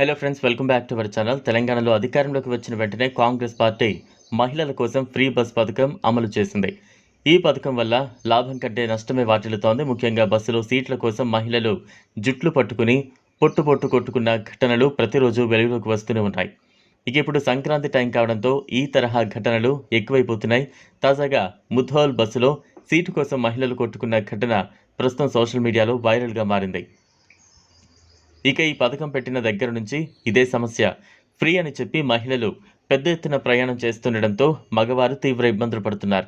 Hello friends welcome back to our channel తెలంగాణలో అధికారంలోకి వచ్చిన వెంటనే కాంగ్రెస్ పార్టీ మహిళల కోసం ఫ్రీ బస్ పథకం అమలు చేసింది. ఈ పథకం వల్ల లాభం కంటే నష్టమే వాటిల్లుతోంది. ముఖ్యంగా బస్సులో సీట్ల కోసం మహిళలు జుట్లు పట్టుకుని పొట్టు పొట్టు కొట్టుకున్న ఘటనలు ప్రతిరోజు వెలుగులోకి వస్తూనే ఉన్నాయి. ఇక ఇప్పుడు సంక్రాంతి టైం కావడంతో ఈ తరహా ఘటనలు ఎక్కువైపోతున్నాయి. తాజాగా ముథోల్ బస్సులో సీటు కోసం మహిళలు కొట్టుకున్న ఘటన ప్రస్తుతం సోషల్ మీడియాలో వైరల్గా మారింది. ఇక ఈ పథకం పెట్టిన దగ్గర నుంచి ఇదే సమస్య. ఫ్రీ అని చెప్పి మహిళలు పెద్ద ఎత్తున ప్రయాణం చేస్తుండడంతో మగవారు తీవ్ర ఇబ్బందులు పడుతున్నారు.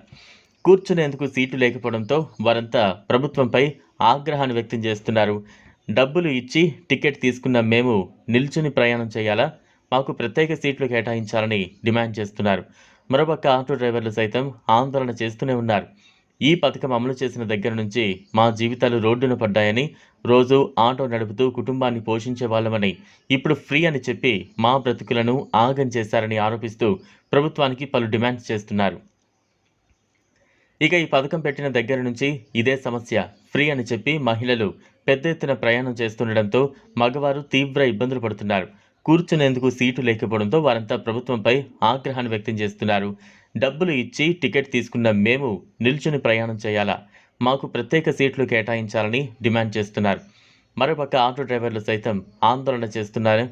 కూర్చునేందుకు సీటు లేకపోవడంతో వారంతా ప్రభుత్వంపై ఆగ్రహాన్ని వ్యక్తం చేస్తున్నారు. డబ్బులు ఇచ్చి టికెట్ తీసుకున్న మేము నిల్చుని ప్రయాణం చేయాలా? మాకు ప్రత్యేక సీట్లు కేటాయించాలని డిమాండ్ చేస్తున్నారు. మరోపక్క ఆటో డ్రైవర్లు సైతం ఆందోళన చేస్తూనే ఉన్నారు. ఈ పథకం అమలు చేసిన దగ్గర నుంచి మా జీవితాలు రోడ్డున పడ్డాయని రోజు ఆటో నడుపుతూ కుటుంబాన్ని పోషించే వాళ్ళమని ఇప్పుడు ఫ్రీ అని చెప్పి మా బ్రతుకులను ఆగం చేశారని ఆరోపిస్తూ ప్రభుత్వానికి పలు డిమాండ్స్ చేస్తున్నారు. ఇక ఈ పథకం పెట్టిన దగ్గర నుంచి ఇదే సమస్య ఫ్రీ అని చెప్పి మహిళలు పెద్ద ఎత్తున ప్రయాణం చేస్తుండడంతో మగవారు తీవ్ర ఇబ్బందులు పడుతున్నారు. కూర్చునేందుకు సీటు లేకపోవడంతో వారంతా ప్రభుత్వంపై ఆగ్రహాన్ని వ్యక్తం చేస్తున్నారు. డబ్బులు ఇచ్చి టికెట్ తీసుకున్న మేము నిల్చుని ప్రయాణం చేయాలా? మాకు ప్రత్యేక సీట్లు కేటాయించాలని డిమాండ్ చేస్తున్నారు. మరోపక్క ఆటో డ్రైవర్లు సైతం ఆందోళన చేస్తున్నారు.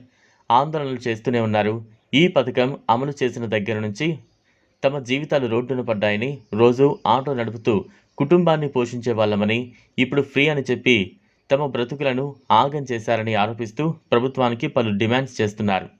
ఆందోళనలు చేస్తూనే ఉన్నారు. ఈ పథకం అమలు చేసిన దగ్గర నుంచి తమ జీవితాలు రోడ్డున పడ్డాయని రోజు ఆటో నడుపుతూ కుటుంబాన్ని పోషించే వాళ్ళమని ఇప్పుడు ఫ్రీ అని చెప్పి తమ బ్రతుకులను ఆగం చేశారని ఆరోపిస్తూ ప్రభుత్వానికి పలు డిమాండ్స్ చేస్తున్నారు.